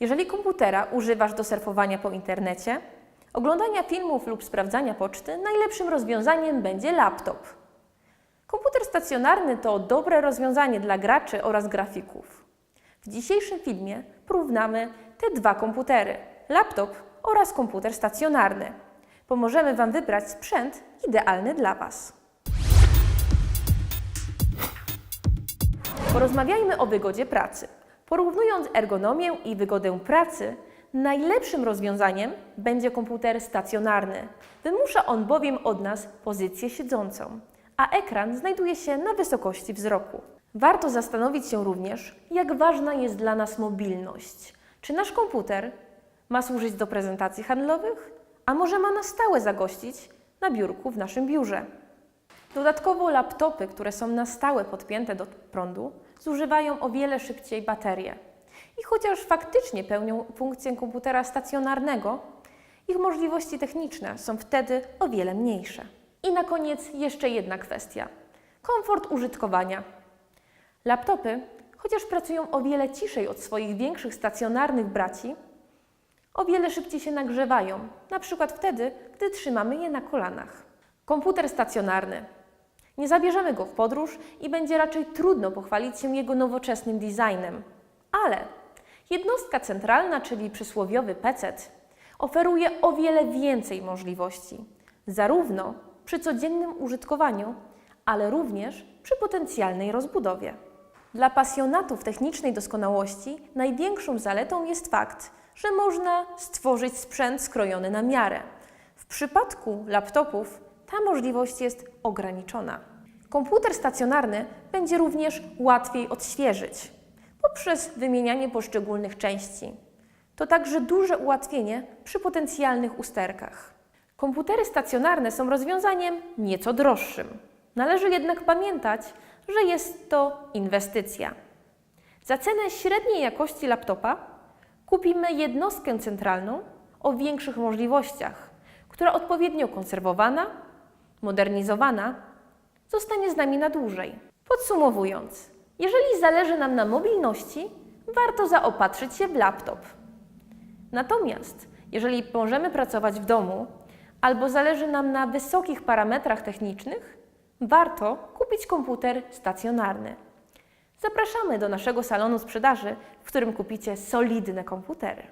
Jeżeli komputera używasz do surfowania po internecie, oglądania filmów lub sprawdzania poczty, najlepszym rozwiązaniem będzie laptop. Komputer stacjonarny to dobre rozwiązanie dla graczy oraz grafików. W dzisiejszym filmie porównamy te dwa komputery: laptop oraz komputer stacjonarny. Pomożemy Wam wybrać sprzęt idealny dla Was. Porozmawiajmy o wygodzie pracy. Porównując ergonomię i wygodę pracy, najlepszym rozwiązaniem będzie komputer stacjonarny. Wymusza on bowiem od nas pozycję siedzącą, a ekran znajduje się na wysokości wzroku. Warto zastanowić się również, jak ważna jest dla nas mobilność. Czy nasz komputer ma służyć do prezentacji handlowych, a może ma na stałe zagościć na biurku w naszym biurze? Dodatkowo laptopy, które są na stałe podpięte do prądu, zużywają o wiele szybciej baterie. I chociaż faktycznie pełnią funkcję komputera stacjonarnego, ich możliwości techniczne są wtedy o wiele mniejsze. I na koniec jeszcze jedna kwestia: komfort użytkowania. Laptopy, chociaż pracują o wiele ciszej od swoich większych stacjonarnych braci, o wiele szybciej się nagrzewają, na przykład wtedy, gdy trzymamy je na kolanach. Komputer stacjonarny. Nie zabierzemy go w podróż i będzie raczej trudno pochwalić się jego nowoczesnym designem. Ale jednostka centralna, czyli przysłowiowy PC, oferuje o wiele więcej możliwości, zarówno przy codziennym użytkowaniu, ale również przy potencjalnej rozbudowie. Dla pasjonatów technicznej doskonałości największą zaletą jest fakt, że można stworzyć sprzęt skrojony na miarę. W przypadku laptopów ta możliwość jest ograniczona. Komputer stacjonarny będzie również łatwiej odświeżyć poprzez wymienianie poszczególnych części. To także duże ułatwienie przy potencjalnych usterkach. Komputery stacjonarne są rozwiązaniem nieco droższym. Należy jednak pamiętać, że jest to inwestycja. Za cenę średniej jakości laptopa kupimy jednostkę centralną o większych możliwościach, która odpowiednio konserwowana, modernizowana zostanie z nami na dłużej. Podsumowując, jeżeli zależy nam na mobilności, warto zaopatrzyć się w laptop. Natomiast jeżeli możemy pracować w domu albo zależy nam na wysokich parametrach technicznych, warto kupić komputer stacjonarny. Zapraszamy do naszego salonu sprzedaży, w którym kupicie solidne komputery.